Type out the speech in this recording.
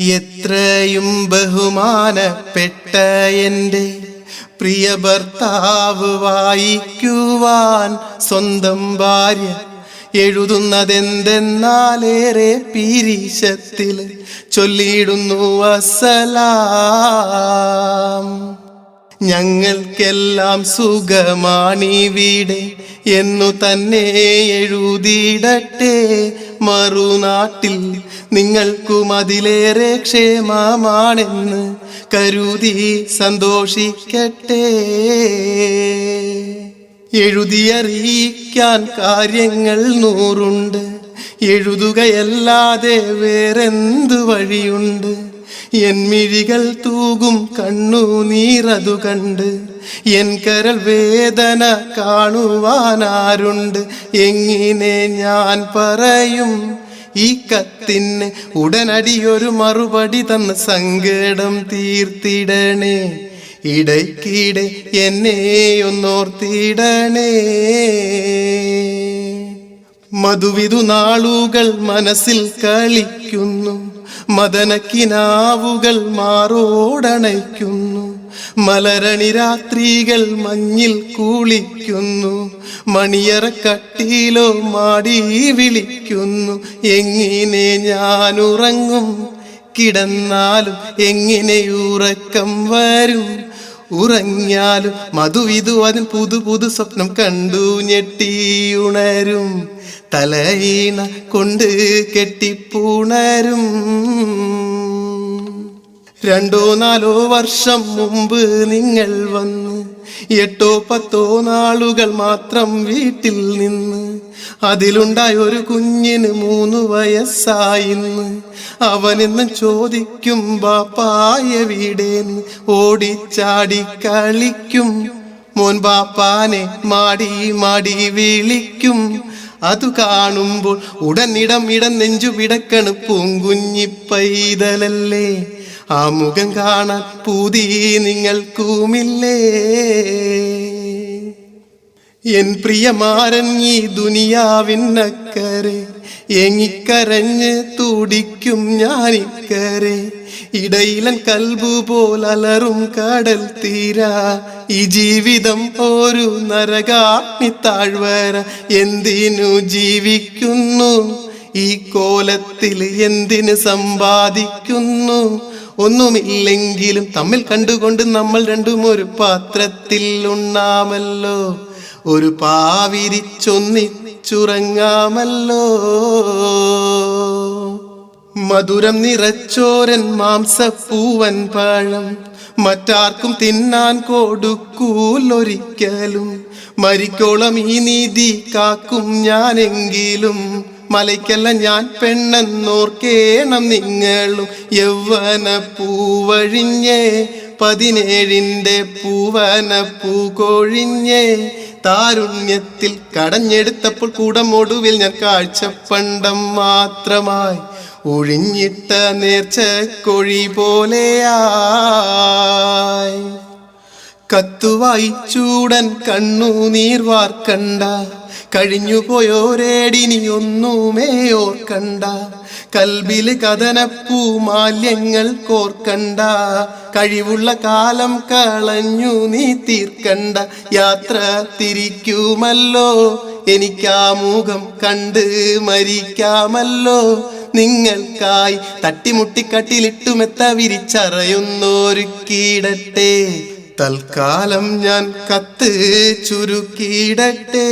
എത്രയും ബഹുമാനപ്പെട്ട എന്റെ പ്രിയ ഭർത്താവ് വായിക്കുവാൻ സ്വന്തം ഭാര്യ എഴുതുന്നതെന്തെന്നാലേറെ പീരീശത്തിൽ ചൊല്ലിയിടുന്നു അസലാം. ഞങ്ങൾക്കെല്ലാം സുഖമാണിവിടെ എന്നു തന്നെ എഴുതിയിടട്ടെ. മറുനാട്ടിൽ നിങ്ങൾക്കും അതിലേറെ ക്ഷേമമാണെന്ന് കരുതി സന്തോഷിക്കട്ടെ. എഴുതിയറിയിക്കാൻ കാര്യങ്ങൾ നൂറുണ്ട്. എഴുതുകയല്ലാതെ വേറെന്തു വഴിയുണ്ട്? മിഴികൾ തൂകും കണ്ണുനീറതു കണ്ട്. എൻ കരൾ വേദന കാണുവാനാരുണ്ട്. എങ്ങനെ ഞാൻ പറയും? ഈ കത്തിന് ഉടനടി ഒരു മറുപടി തന്ന് സങ്കടം തീർത്തിടണേ. ഇടയ്ക്കിടെ എന്നെ ഒന്നോർത്തിടണേ. മധുവിധു നാളുകൾ മനസ്സിൽ കളിക്കുന്നു. മദനക്കിനാവുകൾ മാറോടണയ്ക്കുന്നു. മലരണി രാത്രികൾ മഞ്ഞിൽ കൂളിക്കുന്നു. മണിയറ കട്ടിയിലോ മാടി വിളിക്കുന്നു. എങ്ങനെ ഞാൻ ഉറങ്ങും കിടന്നാലും എങ്ങനെ ഉറക്കം വരും? ഉറങ്ങിയാലും മധുവിധു അതിൻ പുതു പുതു സ്വപ്നം കണ്ടു ഞെട്ടിയുണരും. തലയിണ കൊണ്ട് കെട്ടിപ്പുണരും. രണ്ടോ നാലോ വർഷം മുമ്പ് നിങ്ങൾ വന്ന്. എട്ടോ പത്തോ നാളുകൾ മാത്രം വീട്ടിൽ നിന്ന്. അതിലുണ്ടായ ഒരു കുഞ്ഞിന് മൂന്ന് വയസ്സായിന്ന്. അവനിന്ന് ചോദിക്കും ബാപ്പായ വീടേന്ന്. ഓടിച്ചാടി കളിക്കും. മോൻ ബാപ്പാനെ മാടി മാടി വിളിക്കും. അതു കാണുമ്പോൾ ഉടനിടം ഇടം നെഞ്ചു പിടക്കണ് പൂങ്കുഞ്ഞി പൈതലല്ലേ. ആ മുഖം കാണാൻ പൂതി നിങ്ങൾക്കുമില്ലേ എൻ പ്രിയമാരൻ ഈ ദുനിയാവിന്നക്കരെ എങ്ങിക്കരഞ്ഞ് തുടിക്കും ഞാനിക്കരെ ഇടയിലൻ കൽബു പോലലറും കടൽ തീരാ ഈ ജീവിതം ഒരു നരകാഗ്നി താഴ്വര. എന്തിനു ജീവിക്കുന്നു? ഈ കോലത്തിൽ എന്തിനു സമ്പാദിക്കുന്നു? ഒന്നുമില്ലെങ്കിലും തമ്മിൽ കണ്ടുകൊണ്ട് നമ്മൾ രണ്ടും ഒരു പാത്രത്തിൽ ഉണ്ണാമല്ലോ. ഒരു പാവിരിച്ചൊന്നിച്ചുറങ്ങാമല്ലോ. മധുരം നിറച്ചോരൻ മാംസപ്പൂവൻ പഴം മറ്റാർക്കും തിന്നാൻ കൊടുക്കൂലൊരിക്കലും. മരിക്കോളം ഈ നീതി കാക്കും ഞാനെങ്കിലും. മലയ്ക്കല്ല ഞാൻ പെണ്ണെന്നോർക്കേണം നിങ്ങളും. യൗവന പൂവഴിഞ്ഞേ പതിനേഴിന്റെ പൂവന പൂ കൊഴിഞ്ഞേ. താരുണ്യത്തിൽ കടഞ്ഞെടുത്തപ്പോൾ കൂടമൊടുവിൽ ഞാൻ കാഴ്ചപ്പണ്ടം മാത്രമായി ഒഴിഞ്ഞിട്ട നേർച്ച കൊഴി പോലെയായി. കത്തുവായി ചൂടൻ കണ്ണു നീർവാർക്കണ്ട കഴിഞ്ഞു പോയോരേടിനി ഒന്നുമേ ഓർക്കണ്ട കൽബിൽ കഥനപ്പൂ മാല്യങ്ങൾ കോർക്കണ്ട കഴിവുള്ള കാലം കളഞ്ഞു നീ തീർക്കണ്ട യാത്ര തിരിക്കുമല്ലോ എനിക്കാ മുഖം കണ്ട് മരിക്കാമല്ലോ. നിങ്ങൾക്കായി തട്ടിമുട്ടിക്കട്ടിലിട്ടുമെത്ത വിരിച്ചറയുന്നോരുക്കിയിടട്ടെ തൽക്കാലം ഞാൻ കത്ത് ചുരുക്കിയിടട്ടേ.